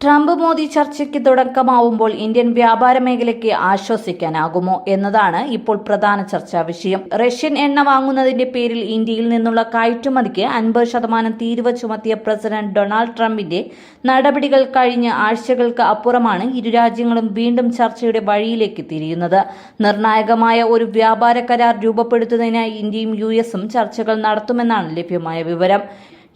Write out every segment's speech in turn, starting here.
Trump Modi ചർച്ചയ്ക്ക് തുടക്കമാവുമ്പോൾ Indian വ്യാപാര മേഖലയ്ക്ക് ആശ്വസിക്കാനാകുമോ എന്നതാണ് ഇപ്പോൾ പ്രധാന ചർച്ചാ വിഷയം. റഷ്യൻ എണ്ണ വാങ്ങുന്നതിന്റെ പേരിൽ ഇന്ത്യയിൽ നിന്നുള്ള കയറ്റുമതിക്ക് അൻപത് ശതമാനം തീരുവ ചുമത്തിയ പ്രസിഡന്റ് ഡൊണാൾഡ് ട്രംപിന്റെ നടപടികൾ കഴിഞ്ഞ ആഴ്ചകൾക്ക് അപ്പുറമാണ് ഇരു രാജ്യങ്ങളും വീണ്ടും ചർച്ചയുടെ വഴിയിലേക്ക് തിരിയുന്നത്. നിർണായകമായ ഒരു വ്യാപാര കരാർ രൂപപ്പെടുത്തുന്നതിനായി ഇന്ത്യയും യു ചർച്ചകൾ നടത്തുമെന്നാണ് ലഭ്യമായ വിവരം.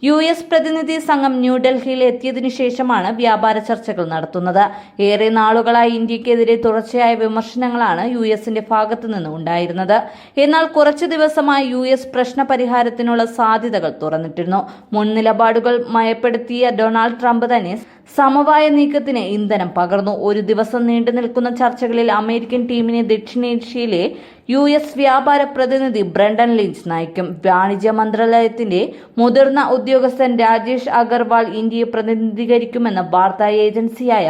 യു എസ് പ്രതിനിധി സംഘം ന്യൂഡൽഹിയിൽ എത്തിയതിനു ശേഷമാണ് വ്യാപാര ചർച്ചകൾ നടത്തുന്നത്. ഏറെ നാളുകളായി ഇന്ത്യക്കെതിരെ തുടർച്ചയായ വിമർശനങ്ങളാണ് യു എസിന്റെ ഭാഗത്തു നിന്ന് ഉണ്ടായിരുന്നത്. എന്നാൽ കുറച്ചു ദിവസമായി യു എസ് പ്രശ്ന പരിഹാരത്തിനുള്ള സാധ്യതകൾ തുറന്നിട്ടിരുന്നു. മുൻ നിലപാടുകൾ മയപ്പെടുത്തിയ ഡൊണാൾഡ് ട്രംപ് തന്നെ സമവായ നീക്കത്തിന് ഇന്ധനം പകർന്നു. ഒരു ദിവസം നീണ്ടു നിൽക്കുന്ന ചർച്ചകളിൽ അമേരിക്കൻ ടീമിനെ ദക്ഷിണേഷ്യയിലെ യു എസ് വ്യാപാര പ്രതിനിധി ബ്രണ്ടൻ ലിഞ്ച് നയിക്കും. വാണിജ്യ മന്ത്രാലയത്തിന്റെ മുതിർന്ന ഉദ്യോഗസ്ഥൻ രാജേഷ് അഗർവാൾ ഇന്ത്യയെ പ്രതിനിധീകരിക്കുമെന്ന് വാർത്താ ഏജൻസിയായ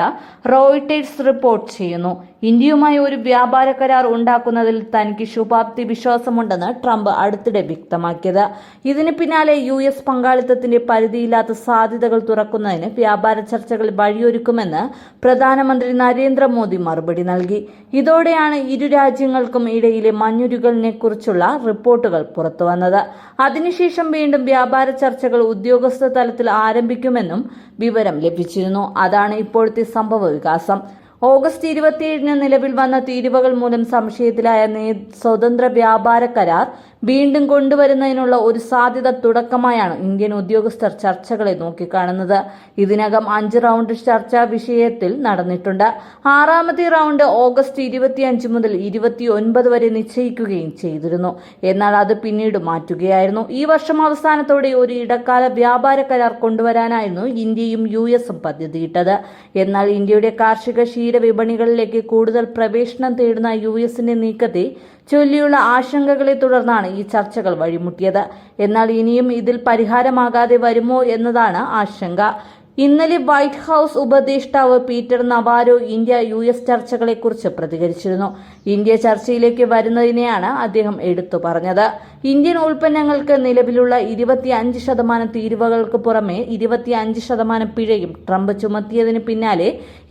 റോയിട്ടേഴ്സ് റിപ്പോർട്ട് ചെയ്യുന്നു. ഇന്ത്യയുമായി ഒരു വ്യാപാര കരാർ ഉണ്ടാക്കുന്നതിൽ തനിക്ക് ശുഭാപ്തി വിശ്വാസമുണ്ടെന്ന് ട്രംപ് അടുത്തിടെ വ്യക്തമാക്കിയത്. ഇതിന് പിന്നാലെ യു എസ് പങ്കാളിത്തത്തിന്റെ പരിധിയില്ലാത്ത സാധ്യതകൾ തുറക്കുന്നതിന് വ്യാപാര ചർച്ചകൾ വഴിയൊരുക്കുമെന്ന് പ്രധാനമന്ത്രി നരേന്ദ്രമോദി മറുപടി നൽകി. ഇതോടെയാണ് ഇരു രാജ്യങ്ങൾക്കും ഇടയിലെ മഞ്ഞുരുകളിനെ കുറിച്ചുള്ള റിപ്പോർട്ടുകൾ പുറത്തുവന്നത്. അതിനുശേഷം വീണ്ടും വ്യാപാര ചർച്ചകൾ ഉദ്യോഗസ്ഥ തലത്തിൽ ആരംഭിക്കുമെന്നും വിവരം ലഭിച്ചിരുന്നു. അതാണ് ഇപ്പോഴത്തെ സംഭവ വികാസം. ഓഗസ്റ്റ് ഇരുപത്തിയേഴിന് നിലവിൽ വന്ന തീരുവകൾ മൂലം സംശയത്തിലായ സ്വതന്ത്ര വ്യാപാര കരാർ വീണ്ടും കൊണ്ടുവരുന്നതിനുള്ള ഒരു സാധ്യത തുടക്കമായാണ് ഇന്ത്യൻ ഉദ്യോഗസ്ഥർ ചർച്ചകളെ നോക്കിക്കാണുന്നത്. ഇതിനകം അഞ്ച് റൗണ്ട് ചർച്ചാ വിഷയത്തിൽ നടന്നിട്ടുണ്ട്. ആറാമത്തെ റൗണ്ട് ഓഗസ്റ്റ് ഇരുപത്തിയഞ്ച് മുതൽ ഇരുപത്തിയൊൻപത് വരെ നിശ്ചയിക്കുകയും ചെയ്തിരുന്നു. എന്നാൽ അത് പിന്നീട് മാറ്റുകയായിരുന്നു. ഈ വർഷം അവസാനത്തോടെ ഒരു ഇടക്കാല വ്യാപാര കരാർ കൊണ്ടുവരാനായിരുന്നു ഇന്ത്യയും യു എസും പദ്ധതിയിട്ടത്. എന്നാൽ ഇന്ത്യയുടെ കാർഷിക ക്ഷീര വിപണികളിലേക്ക് കൂടുതൽ പ്രവേശനം തേടുന്ന യു എസിന്റെ നീക്കത്തെ ചൊല്ലിയുള്ള ആശങ്കകളെ തുടർന്നാണ് ഈ ചർച്ചകൾ വഴിമുട്ടിയത്. എന്നാൽ ഇനിയും ഇതിൽ പരിഹാരമാകാതെ വരുമോ എന്നതാണ് ആശങ്ക. ഇന്നലെ വൈറ്റ് ഹൌസ് ഉപദേഷ്ടാവ് Peter Navarro India U S ചർച്ചകളെക്കുറിച്ച് പ്രതികരിച്ചിരുന്നു. ഇന്ത്യ ചർച്ചയിലേക്ക് വരുന്നതിനെയാണ് അദ്ദേഹം എടുത്തു പറഞ്ഞത്. ഇന്ത്യൻ ഉൽപ്പന്നങ്ങൾക്ക് നിലവിലുള്ള ഇരുപത്തിയഞ്ച് ശതമാനം തീരുവകൾക്ക് പുറമെ ഇരുപത്തിയഞ്ച് ശതമാനം പിഴയും ട്രംപ് ചുമത്തിയതിന് പിന്നാലെ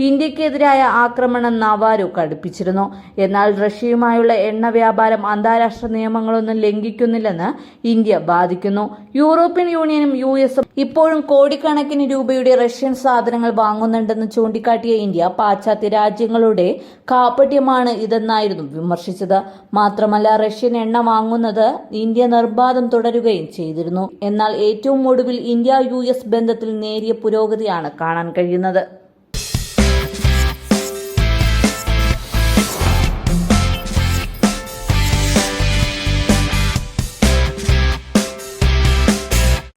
ഇന്ത്യക്കെതിരായ ആക്രമണം നവാരോ കടുപ്പിച്ചിരുന്നു. എന്നാൽ റഷ്യയുമായുള്ള എണ്ണ വ്യാപാരം അന്താരാഷ്ട്ര നിയമങ്ങളൊന്നും ലംഘിക്കുന്നില്ലെന്ന് ഇന്ത്യ വാദിക്കുന്നു. യൂറോപ്യൻ യൂണിയനും യു എസും ഇപ്പോഴും കോടിക്കണക്കിന് രൂപയുടെ റഷ്യൻ സാധനങ്ങൾ വാങ്ങുന്നുണ്ടെന്ന് ചൂണ്ടിക്കാട്ടിയ ഇന്ത്യ പാശ്ചാത്യ രാജ്യങ്ങളുടെ കാപട്യമാണ് ഇതെന്നായിരുന്നു വിമർശിച്ചത്. മാത്രമല്ല റഷ്യൻ എണ്ണ വാങ്ങുന്നത് ഇന്ത്യ നിർബാധം തുടരുകയും ചെയ്തിരുന്നു. എന്നാൽ ഏറ്റവും ഒടുവിൽ ഇന്ത്യ യു ബന്ധത്തിൽ നേരിയ പുരോഗതിയാണ് കാണാൻ കഴിയുന്നത്.